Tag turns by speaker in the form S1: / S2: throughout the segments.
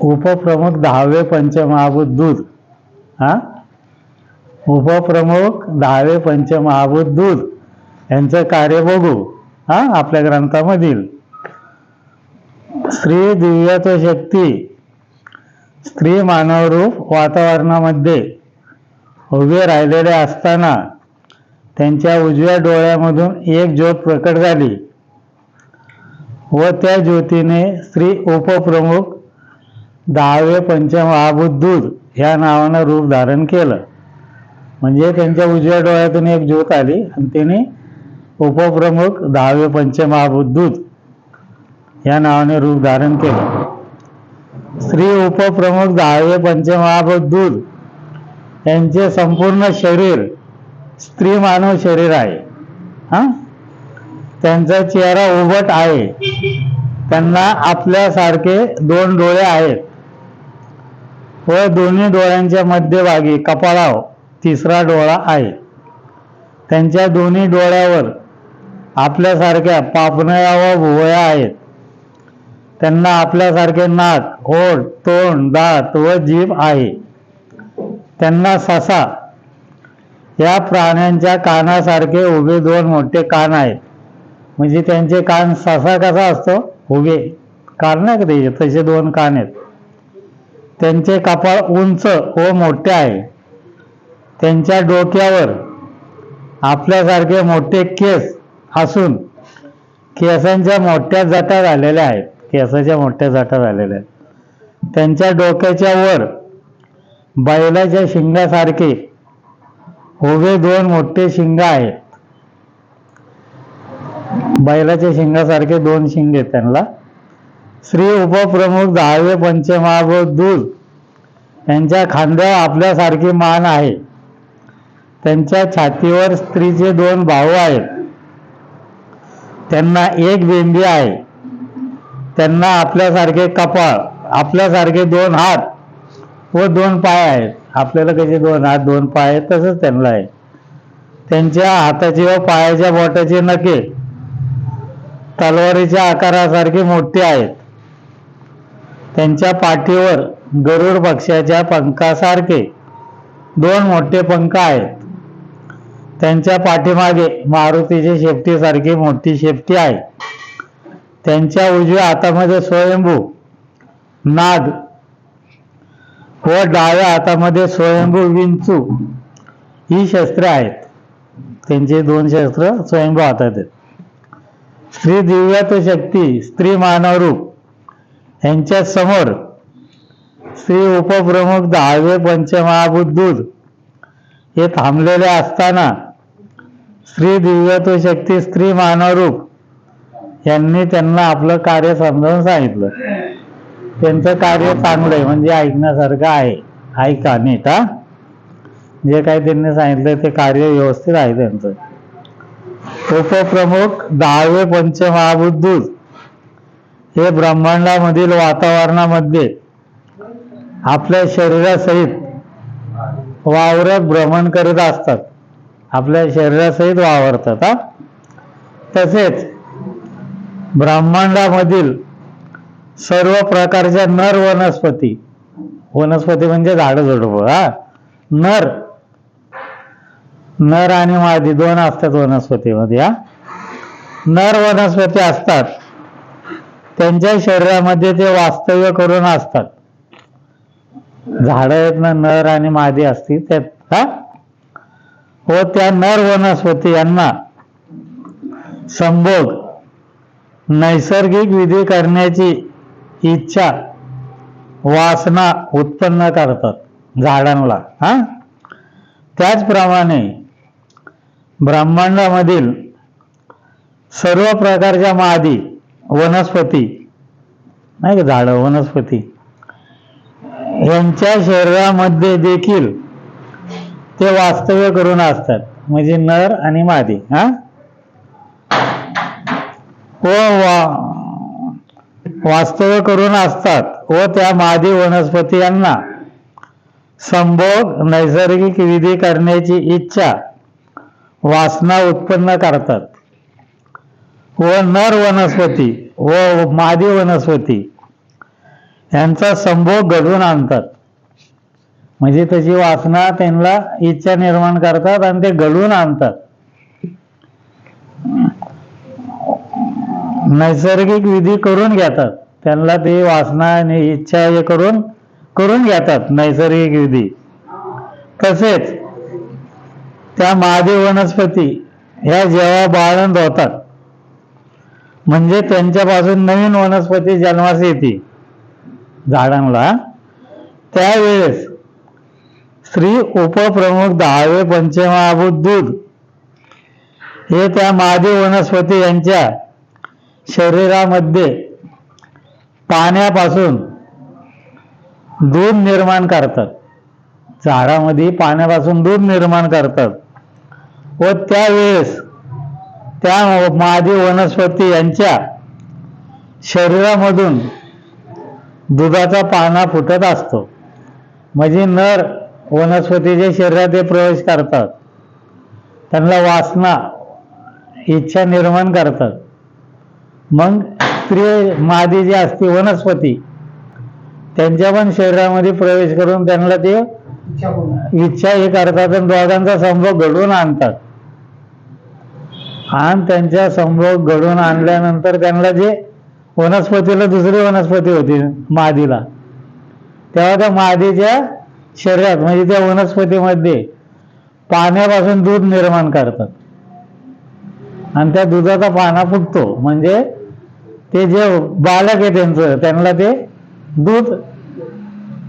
S1: उपप्रमुख दहावे पंचमहाभूत दूध हा? उपप्रमुख दहावे पंचमहाभूत दूध यांचं कार्य बघू. हा? आपल्या ग्रंथामधील. स्त्री दिव्यत्व शक्ती. स्त्री मानवरूप वातावरणामध्ये उभे राहिलेले असताना त्यांच्या उजव्या डोळ्यामधून एक ज्योत प्रकट झाली. व त्या ज्योतीने स्त्री उपप्रमुख दहावे पंचमहाभूत दूध ह्या नावानं रूप धारण केलं. म्हणजे त्यांच्या उजव्या डोळ्यातून एक ज्योत आली आणि तिने उपप्रमुख दहावे पंचमहाभूत दूध या नावाने रूप धारण केलं. स्त्री उपप्रमुख दहावे पंचमहाभूत दूध यांचे संपूर्ण शरीर स्त्री मानव शरीर आहे. हा? त्यांचा चेहरा उभट आहे. त्यांना आपल्यासारखे दोन डोळे आहेत. व दोन्ही डोळ्यांच्या मध्यभागी कपाळाव तिसरा डोळा आहे. त्यांच्या दोन्ही डोळ्यावर आपल्यासारख्या पापनया व भुवया आहेत. त्यांना आपल्यासारखे नाक ओठ तोंड दात व जीभ आहे. त्यांना ससा या प्राण्यांच्या कानासारखे उभे दोन मोठे कान आहेत. म्हणजे त्यांचे कान ससा कसा असतो? उभे. कान नाही का त्याचे तसे दोन कान आहेत. त्यांचे कपाळ उंच व मोठे आहे. त्यांच्या डोक्यावर आपल्यासारखे मोठे केस असून केसांच्या मोठ्या जटा झालेल्या आहेत. केसाच्या मोठ्या जटा झालेल्या आहेत. त्यांच्या डोक्याच्या वर बैलाच्या शिंगासारखे उभे दोन मोठे शिंग आहेत. बैलाच्या शिंगासारखे दोन शिंग आहेत त्यांना. श्री उपप्रमुख दहावे पंचमहाभूत दूध त्यांच्या खांद्यावर आपल्यासारखी मान आहे. त्यांच्या छातीवर स्त्रीचे दोन भाऊ आहेत. त्यांना एक बेंबी आहे. त्यांना आपल्यासारखे कपाळ आपल्यासारखे दोन हात व दोन पाय आहेत. आपल्याला कसे दोन हात दोन पाय आहेत तसंच त्यांना आहे. त्यांच्या हाताची व पायाच्या बोटाची नखे तलवारीच्या आकारासारखे मोठे आहेत. त्यांच्या पाठीवर गरुड पक्षाच्या पंखासारखे दोन मोठे पंख आहेत. त्यांच्या पाठीमागे मारुतीची शेपटीसारखी मोठी शेपटी आहे. त्यांच्या उजव्या हातामध्ये स्वयंभू नाग व डाव्या हातामध्ये स्वयंभू विंचू ही शस्त्रे आहेत. त्यांचे दोन शस्त्र स्वयंभू हातात आहेत. श्री दिव्यात शक्ती स्त्री मानवरूप. यांच्या समोर श्री उपप्रमुख दहावे पंचमहाभूत दूध हे थांबलेले असताना श्री दिव्यत्व शक्ती स्त्री मानवरूप यांनी त्यांना आपलं कार्य समजावून सांगितलं. त्यांचं कार्य चांगलं आहे म्हणजे ऐकण्यासारखं आहे. ऐका नीट हा. जे काही त्यांनी सांगितलं ते कार्य व्यवस्थित आहे त्यांचं. उपप्रमुख दहावे पंचमहाभूत हे ब्रह्मांडामधील वातावरणामध्ये आपल्या शरीरासहित वावरत भ्रमण करीत असतात. आपल्या शरीरासहित वावरतात हा? तसेच ब्रह्मांडामधील सर्व प्रकारच्या नर वनस्पती वनस्पती म्हणजे झाडं झुडपं हा? नर नर आणि मादी दोन असतात वनस्पतीमध्ये हा? नर वनस्पती असतात. त्यांच्या शरीरामध्ये ते वास्तव्य करून असतात. झाडं आहेत ना नर आणि मादी असतील त्यात हा? व त्या नर वनस्पती यांना संभोग नैसर्गिक विधी करण्याची इच्छा वासना उत्पन्न करतात झाडांना हा? त्याचप्रमाणे ब्रह्मांडामधील सर्व प्रकारच्या मादी वनस्पती नाही का झाडं वनस्पती यांच्या शरीरामध्ये देखील ते वास्तव्य करून असतात. म्हणजे नर आणि मादी हा? व वा वास्तव्य करून असतात. व त्या मादी वनस्पती यांना संभोग नैसर्गिक विधी करण्याची इच्छा वासना उत्पन्न करतात. व नर वनस्पती व मादी वनस्पती यांचा संभोग घडवून आणतात. म्हणजे त्याची वासना त्यांना इच्छा निर्माण करतात आणि ते घडवून आणतात. नैसर्गिक विधी करून घेतात. त्यांना ते वासना आणि इच्छा हे करून करून घेतात नैसर्गिक विधी. तसेच त्या महादेव वनस्पती ह्या जेव्हा बाळंत होतात म्हणजे त्यांच्यापासून नवीन वनस्पती जन्मास येते. झाडांना त्यावेळेस स्त्री उपप्रमुख दहावे पंचमहाभूत दूध हे त्या महादेव वनस्पती यांच्या शरीरामध्ये पाण्यापासून दूध निर्माण करतात. झाडामध्ये पाण्यापासून दूध निर्माण करतात. व त्यावेळेस त्या महादेव वनस्पती यांच्या शरीरामधून दुधाचा पाना फुटत असतो. म्हणजे नर वनस्पतीच्या शरीरात ते प्रवेश करतात. त्यांना वासना इच्छा निर्माण करतात. मग स्त्री मादी जी असते वनस्पती त्यांच्या पण शरीरामध्ये प्रवेश करून त्यांना ते
S2: इच्छा
S1: हे करतात आणि दोघांचा संभोग घडवून आणतात. आणि त्यांच्या संभोग घडवून आणल्यानंतर त्यांना जे वनस्पतीला दुसरी वनस्पती होती मादीला. तेव्हा त्या मादीच्या शरीरात म्हणजे त्या वनस्पतीमध्ये पाण्यापासून दूध निर्माण करतात. आणि त्या दुधाचा पाना फुटतो. म्हणजे ते जे बालक आहे त्यांचं त्यांना ते दूध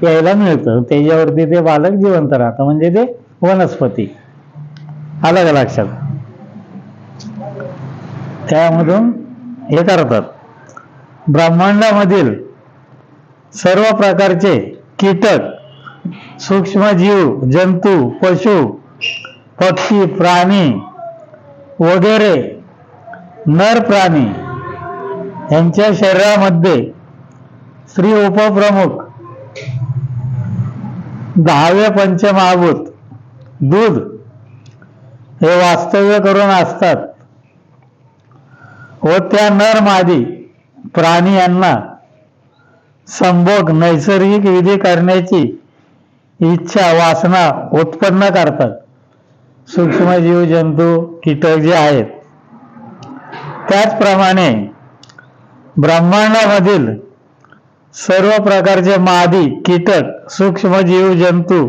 S1: प्यायला मिळतं. त्याच्यावरती ते बालक जिवंत राहतं. म्हणजे ते वनस्पती. आलं का लक्षात? त्यामधून हे करतात. ब्रह्मांडामधील सर्व प्रकारचे कीटक सूक्ष्मजीव जंतू पशु पक्षी प्राणी वगैरे नर प्राणी यांच्या शरीरामध्ये श्री उपप्रमुख दहावे पंचमहाभूत दूध हे वास्तव्य करून असतात. व त्या नर मादी प्राणी यांना संभोग नैसर्गिक विधी करण्याची इच्छा वासना उत्पन्न करतात. सूक्ष्मजीव जंतू कीटक जे आहेत त्याचप्रमाणे ब्रह्मांडामधील सर्व प्रकारचे मादी कीटक सूक्ष्मजीव जंतू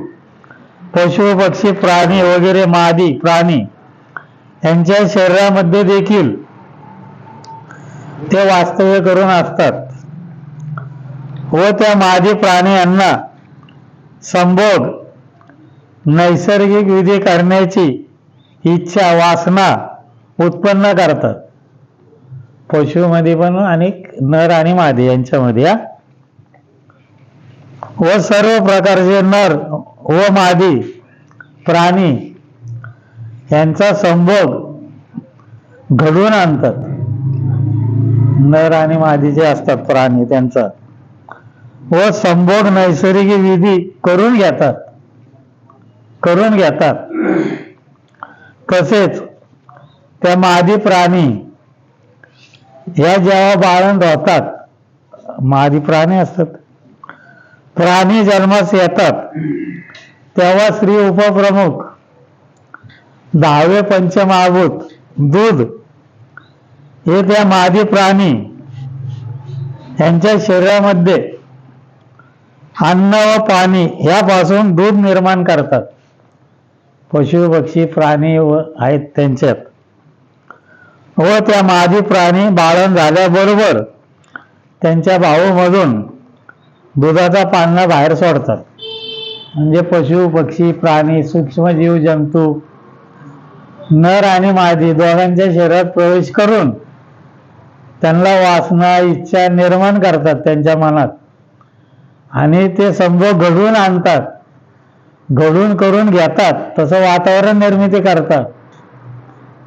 S1: पशु पक्षी प्राणी वगैरे मादी प्राणी यांच्या शरीरामध्ये देखील ते वास्तव्य करून असतात. व त्या मादी प्राणी यांना संभोग नैसर्गिक विधी करण्याची इच्छा वासना उत्पन्न करतात. पशुमध्ये पण अनेक नर आणि मादी यांच्यामध्ये हा. व सर्व प्रकारचे नर व मादी प्राणी यांचा संभोग घडवून आणतात. नर आणि मादी जे असतात प्राणी त्यांचा. व संभोग नैसर्गिक विधी करून घेतात. करून घेतात. तसेच त्या मादी प्राणी या जेव्हा बाळण होतात मादी प्राणी असतात. प्राणी जन्मास येतात तेव्हा स्त्री उपप्रमुख दहावे पंचमहाभूत दूध हे त्या मादी प्राणी यांच्या शरीरामध्ये अन्न व पाणी यापासून दूध निर्माण करतात. पशु पक्षी प्राणी व आहेत त्यांच्यात. व त्या मादी प्राणी बाळण झाल्याबरोबर त्यांच्या भाऊमधून दुधाचा पाळणा बाहेर सोडतात. म्हणजे पशु पक्षी प्राणी सूक्ष्मजीव जंतू नर आणि मादी दोघांच्या शरीरात प्रवेश करून त्यांना वासना इच्छा निर्माण करतात त्यांच्या मनात. आणि ते संभव घडवून आणतात. घडून करून घेतात. तसं वातावरण निर्मिती करतात.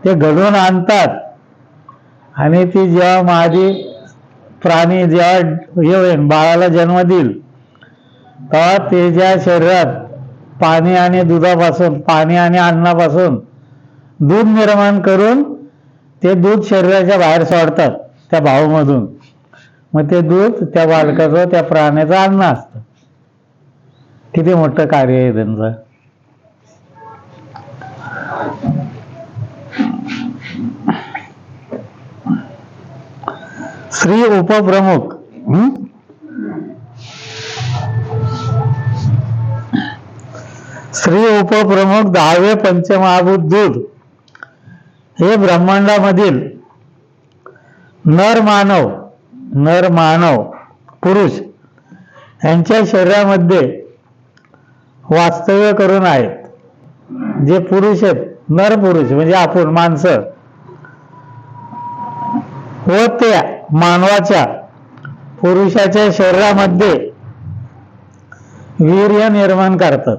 S1: ते घडवून आणतात. आणि ती जेव्हा माझी प्राणी जेव्हा हे होईल बाळाला जन्म देईल तेव्हा ज्या शरीरात पाणी आणि दुधापासून पाणी आणि अन्नापासून दूध निर्माण करून ते दूध शरीराच्या बाहेर सोडतात. त्या भावामधून. मग ते दूध त्या बालकाचं त्या प्राण्याचं अन्न असतं. किती मोठं कार्य आहे त्यांचं. श्री उपप्रमुख. हं? श्री उपप्रमुख दहावे पंचमहाभूत दूध. हे ब्रह्मांडामधील नर मानव नर मानव पुरुष यांच्या शरीरामध्ये वास्तव्य करून आहेत. जे पुरुष आहेत नर पुरुष म्हणजे आपण माणसं. व त्या मानवाच्या पुरुषाच्या शरीरामध्ये वीर्य निर्माण करतात.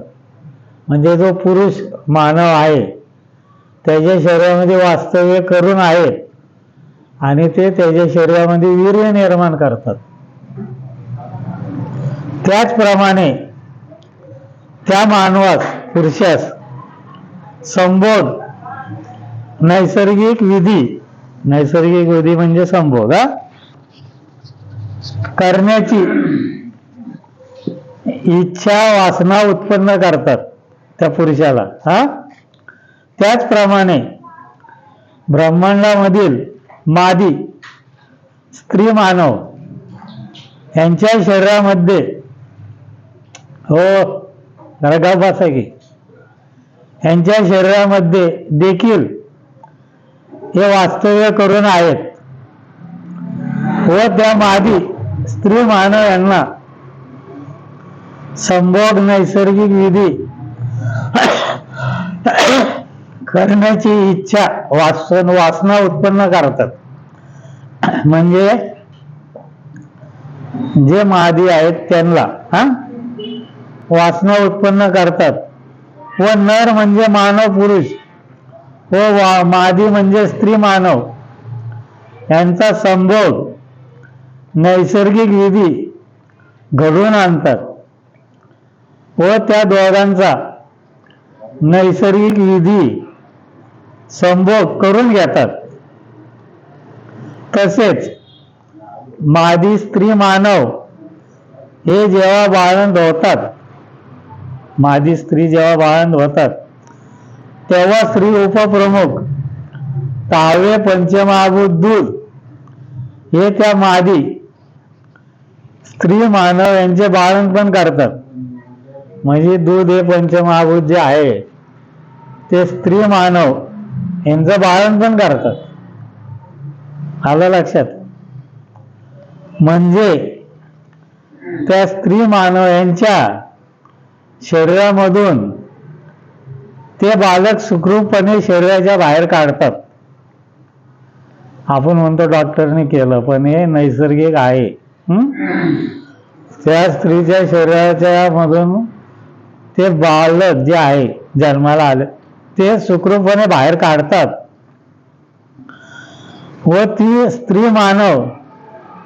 S1: म्हणजे जो पुरुष मानव आहे त्याच्या शरीरामध्ये वास्तव्य करून आहेत आणि ते त्याच्या शरीरामध्ये वीर्य निर्माण करतात. त्याचप्रमाणे त्या मानवास पुरुषास संभोग नैसर्गिक विधी नैसर्गिक विधी म्हणजे संभोग हा? करण्याची इच्छा वासना उत्पन्न करतात त्या पुरुषाला हा? त्याचप्रमाणे ब्रह्मांडामधील मादी स्त्री मानव यांच्या शरीरामध्ये हो जरा बसा की. यांच्या शरीरामध्ये देखील हे वास्तव्य करून आहेत. व त्या मादी स्त्री मानव यांना संभोग नैसर्गिक विधी करण्याची इच्छा वासन वासना उत्पन्न करतात. म्हणजे जे महादी आहेत त्यांना हा? वासना उत्पन्न करतात. व नर म्हणजे मानव पुरुष. व वा- मादी म्हणजे स्त्री मानव. यांचा संभोग नैसर्गिक विधी घडवून आणतात. व त्या दोघांचा नैसर्गिक विधी संभोग करून घेतात. तसेच मादी स्त्री मानव हे जेव्हा बाळंद होतात मादी स्त्री जेव्हा बाळंद होतात तेव्हा स्त्री उपप्रमुख तावे पंचमहाभूत दूध हे त्या मादी स्त्री मानव यांचे बाळण पण करतात. म्हणजे दूध हे पंचमहाभूत जे आहे ते स्त्री मानव यांचं बाळण पण करतात. आलं लक्षात? म्हणजे त्या स्त्री मानव यांच्या शरीरामधून ते बालक सुखरूपपणे शरीराच्या बाहेर काढतात. आपण म्हणतो डॉक्टरने केलं पण हे नैसर्गिक आहे. त्या स्त्रीच्या शरीराच्या मधून ते बालक जे आहे जन्माला आलं. ते सुखरूपपणे बाहेर काढतात. व ती स्त्री मानव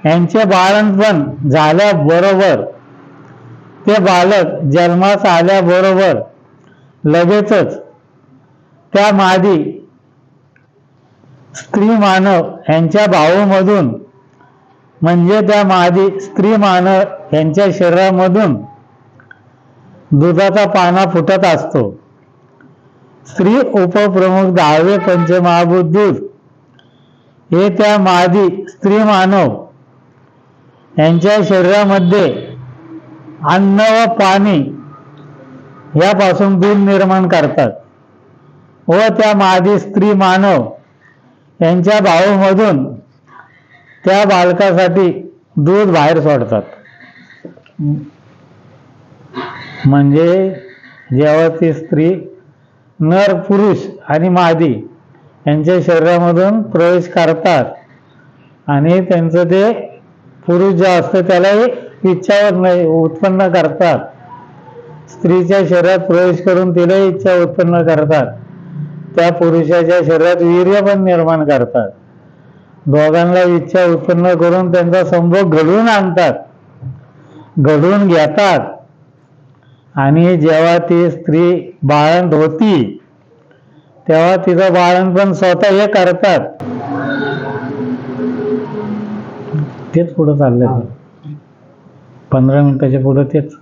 S1: यांचे बाळणपण झाल्याबरोबर ते बालक जन्मास आल्याबरोबर लगेचच त्या मादी स्त्री मानव यांच्या भाऊमधून म्हणजे त्या मादी स्त्री मानव यांच्या शरीरामधून दुधाचा पाना फुटत असतो. स्त्री उपप्रमुख दहावे पंचमहाभूत दूध हे त्या मादी स्त्री मानव यांच्या शरीरामध्ये अन्न व पाणी यापासून दूध निर्माण करतात व त्या मादी स्त्री मानव यांच्या भाऊमधून त्या बालकासाठी दूध बाहेर सोडतात. म्हणजे जेव्हा ती स्त्री नर पुरुष आणि मादी यांच्या शरीरामधून प्रवेश करतात. आणि त्यांचं ते पुरुष जे असतं त्यालाही इच्छावर नाही उत्पन्न करतात. स्त्रीच्या शरीरात प्रवेश करून तिलाही इच्छा उत्पन्न करतात. त्या पुरुषाच्या शरीरात वीर्य पण निर्माण करतात. दोघांना इच्छा उत्पन्न करून त्यांचा संभोग घडवून आणतात. घडवून घेतात. आणि जेव्हा ती स्त्री बाळंत होती तेव्हा तिचं बाळणपण स्वतः हे करतात. तेच पुढं चाललंय. पंधरा मिनिटाच्या पुढं तेच.